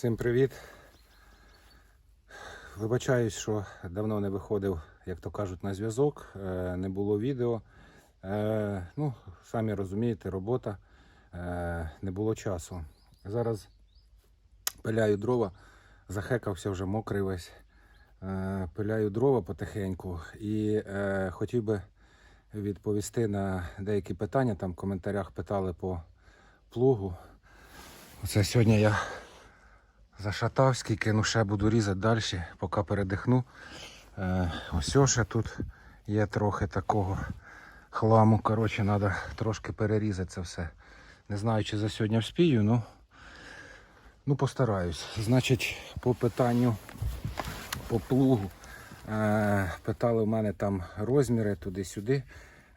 Всім привіт. Вибачаюсь, що давно не виходив, як то кажуть, на зв'язок, е, не було відео. Е, Ну, самі розумієте, робота, е, не було часу. Зараз пиляю дрова, захекався вже мокрий весь. Пиляю дрова потихеньку і хотів би відповісти на деякі питання. Там в коментарях питали по плугу. Оце сьогодні я зашатав, скільки ну ще буду різати далі, поки передихну. Е, ось ще тут є трохи такого хламу. Коротше, треба трошки перерізати це все. Не знаю, чи за сьогодні вспію, ну, ну постараюсь. Значить, по питанню по плугу. Е, питали в мене там розміри туди-сюди,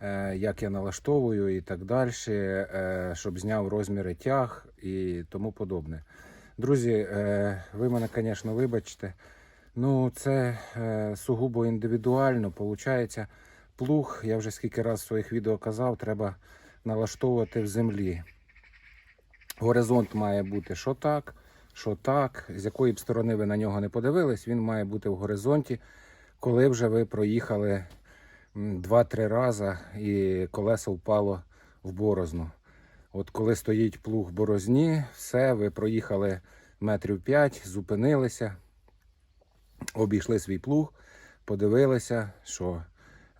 е, як я налаштовую і так далі, е, щоб зняв розміри тяг і тому подобне. Друзі, е, ви мене, звісно, вибачте. Ну, це е, сугубо індивідуально. Получається, плуг, я вже скільки разів в своїх відео казав, треба налаштовувати в землі. Горизонт має бути що так, що так. З якої б сторони ви на нього не подивились, він має бути в горизонті, коли вже ви проїхали 2-3 рази і колесо впало в борозну. От коли стоїть плуг борозні, все, ви проїхали метрів 5, зупинилися, обійшли свій плуг, подивилися, що,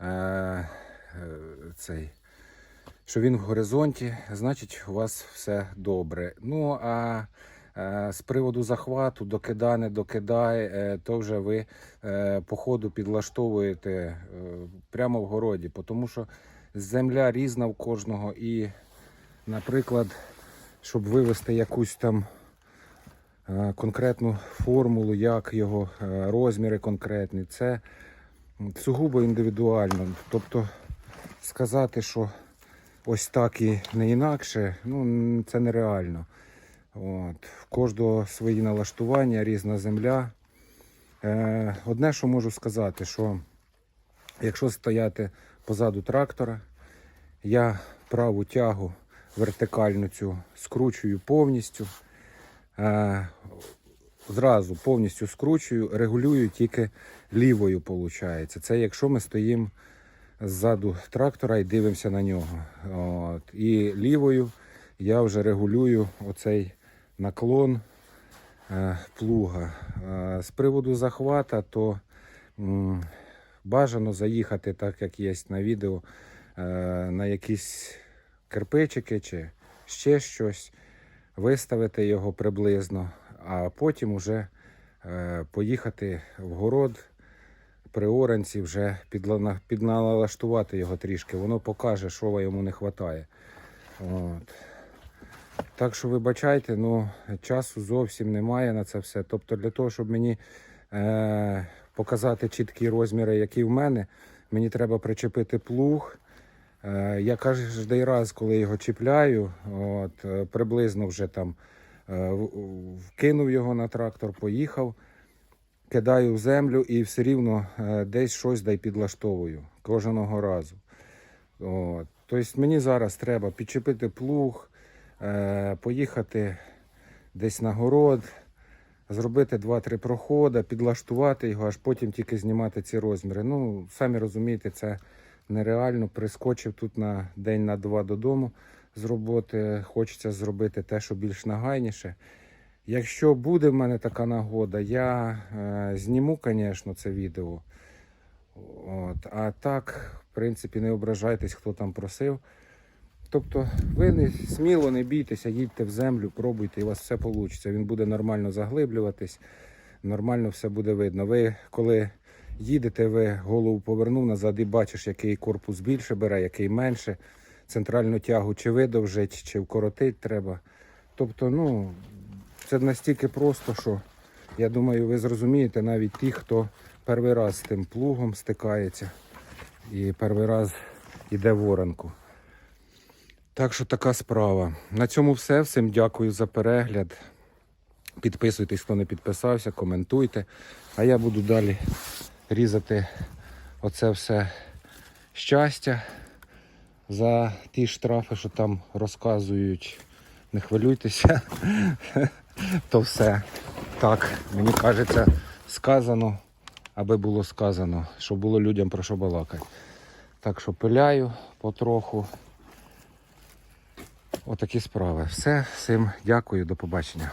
е, е, цей, що він в горизонті, значить, у вас все добре. Ну а е, з приводу захвату, докидай, не докидай, е, то вже ви е, по ходу підлаштовуєте е, прямо в городі, тому що земля різна в кожного і наприклад, щоб вивести якусь там е, конкретну формулу, як його е, розміри конкретні, це сугубо індивідуально. Тобто сказати, що ось так і не інакше, ну це нереально. От. В кожного свої налаштування, різна земля. Е, одне, що можу сказати, що якщо стояти позаду трактора, я праву тягу вертикальну цю скручую повністю. Е, зразу повністю скручую, регулюю тільки лівою, виходить. Це якщо ми стоїмо ззаду трактора і дивимося на нього. От. І лівою я вже регулюю оцей наклон е, плуга. Е, з приводу захвата, то бажано заїхати, так як є на відео, на якісь кирпичики чи ще щось, виставити його приблизно, а потім уже е, поїхати в город при оранці, вже підналаштувати його трішки. Воно покаже, що йому не вистачає. От. Так що вибачайте, ну часу зовсім немає на це все. Тобто для того, щоб мені е, показати чіткі розміри, які в мене, мені треба причепити плуг. Е, Я кожен раз, коли його чіпляю, от, е, приблизно вже там е, вкинув його на трактор, поїхав, кидаю в землю і все рівно десь щось дай підлаштовую кожного разу. От. Тобто мені зараз треба підчепити плуг, поїхати десь на город, зробити 2-3 проходи, підлаштувати його, аж потім тільки знімати ці розміри. Ну, самі розумієте, це нереально. Прискочив тут на день на два додому з роботи. Хочеться зробити те, що більш нагайніше. Якщо буде в мене така нагода, я е, зніму, звісно, це відео. От. А так, в принципі, не ображайтесь, хто там просив. Тобто, ви не сміло не бійтеся, їдьте в землю, пробуйте, і у вас все вийде. Він буде нормально заглиблюватись, нормально все буде видно. Ви коли їдете, ви голову повернув назад і бачиш, який корпус більше бере, який менше. Центральну тягу чи видовжить, чи вкоротить треба. Тобто, ну, це настільки просто, що я думаю, ви зрозумієте навіть ті, хто перший раз з тим плугом стикається і перший раз йде в оранку. Так що така справа. На цьому все. Всім дякую за перегляд. Підписуйтесь, хто не підписався, коментуйте. А я буду далі різати оце все щастя за ті штрафи, що там розказують. Не хвилюйтеся. То все. так, мені кажеться, сказано, аби було сказано, щоб було людям про що балакати. Так що пиляю потроху. Отакі справи. Все, всім дякую, до побачення.